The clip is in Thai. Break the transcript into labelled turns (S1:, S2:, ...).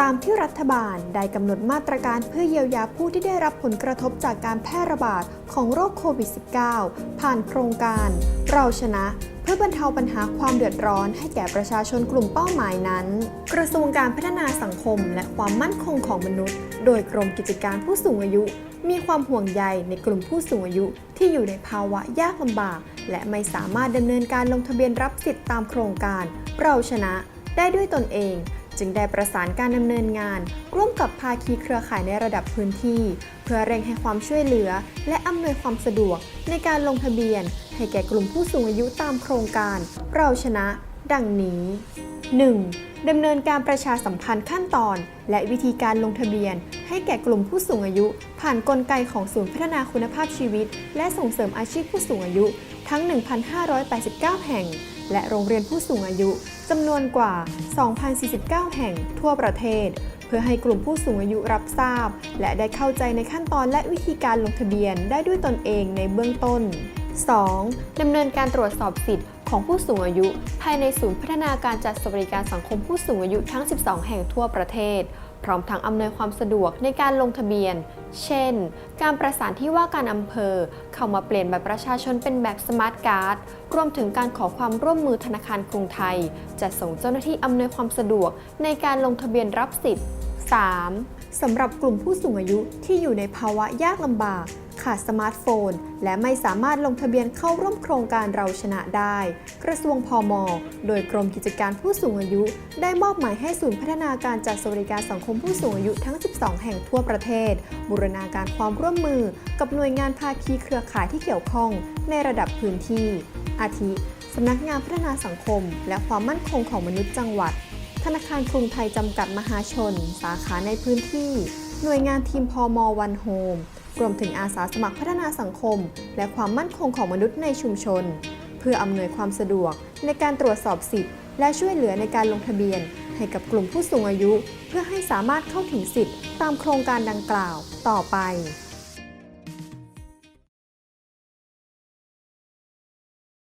S1: ตามที่รัฐบาลได้กำหนดมาตรการเพื่อเยียวยาผู้ที่ได้รับผลกระทบจากการแพร่ระบาดของโรคโควิด -19 ผ่านโครงการ เราชนะเพื่อบรรเทาปัญหาความเดือดร้อนให้แก่ประชาชนกลุ่มเป้าหมายนั้น กระทรวงการพัฒนาสังคมและความมั่นคงของมนุษย์ โดยกรมกิจการผู้สูงอายุ มีความห่วงใยในกลุ่มผู้สูงอายุที่อยู่ในภาวะยากลำบาก และไม่สามารถดำเนินการลงทะเบียนรับสิทธิ์ตามโครงการ เราชนะได้ด้วยตนเอง จึงได้ประสานการดำเนินงาน ร่วมกับภาคีเครือข่ายในระดับพื้นที่ เพื่อเร่งให้ความช่วยเหลือ และอำนวยความสะดวกในการลงทะเบียน ให้แก่กลุ่มผู้สูงอายุตามโครงการ เราชนะ ดังนี้ 1. ดำเนินการประชาสัมพันธ์ขั้นตอน และวิธีการลงทะเบียน ให้แก่กลุ่มผู้สูงอายุ ผ่านนกลไกของศูนย์พัฒนาคุณภาพชีวิต และส่งเสริมอาชีพผู้สูงอายุ ทั้ง 1,589 แห่ง และโรงเรียนผู้สูงอายุจำนวนกว่า 2,049 แห่ง ทั่วประเทศ เพื่อให้กลุ่มผู้สูงอายุรับทราบ และได้เข้าใจในขั้นตอนและวิธีการลงทะเบียนได้ด้วยตนเองในเบื้องต้น 2. ดำเนินการตรวจสอบสิทธิ์ของผู้สูงอายุ ภายในศูนย์พัฒนาการจัดสวัสดิการสังคมผู้สูงอายุทั้ง 12 แห่งทั่วประเทศ พร้อมทั้งอำนวยความสะดวกในการลงทะเบียน เช่น การประสานที่ว่าการอำเภอ เข้ามาเปลี่ยนบัตรประชาชนเป็นแบบสมาร์ทการ์ด รวมถึงการขอความร่วมมือธนาคารกรุงไทย จะส่งเจ้าหน้าที่อำนวยความสะดวกในการลงทะเบียนรับสิทธิ์ 3. สำหรับกลุ่มผู้สูงอายุที่อยู่ในภาวะยากลำบากขาดสมาร์ทโฟน และไม่สามารถลงทะเบียนเข้าร่วมโครงการเราชนะได้ กระทรวงพอมอโดยกรมกิจการผู้สูงอายุ ได้มอบหมายให้ศูนย์พัฒนาการจัดสวัสดิการสังคมผู้สูงอายุทั้ง 12 แห่งทั่วประเทศ บูรณาการความร่วมมือ กับหน่วยงานภาคีเครือข่ายที่เกี่ยวข้อง ในระดับพื้นที่ อาทิสำนักงานพัฒนาสังคม และความมั่นคงของมนุษย์จังหวัด ธนาคารกรุงไทยจำกัดมหาชน สาขาในพื้นที่ หน่วยงานทีมพอมอวันโฮม รวมถึงอาสาสมัครพัฒนาสังคม และความมั่นคงของมนุษย์ในชุมชน เพื่ออำนวยความสะดวกในการตรวจสอบสิทธิ์ และช่วยเหลือในการลงทะเบียน ให้กับกลุ่มผู้สูงอายุ เพื่อให้สามารถเข้าถึงสิทธิ์ ตามโครงการดังกล่าว ต่อไป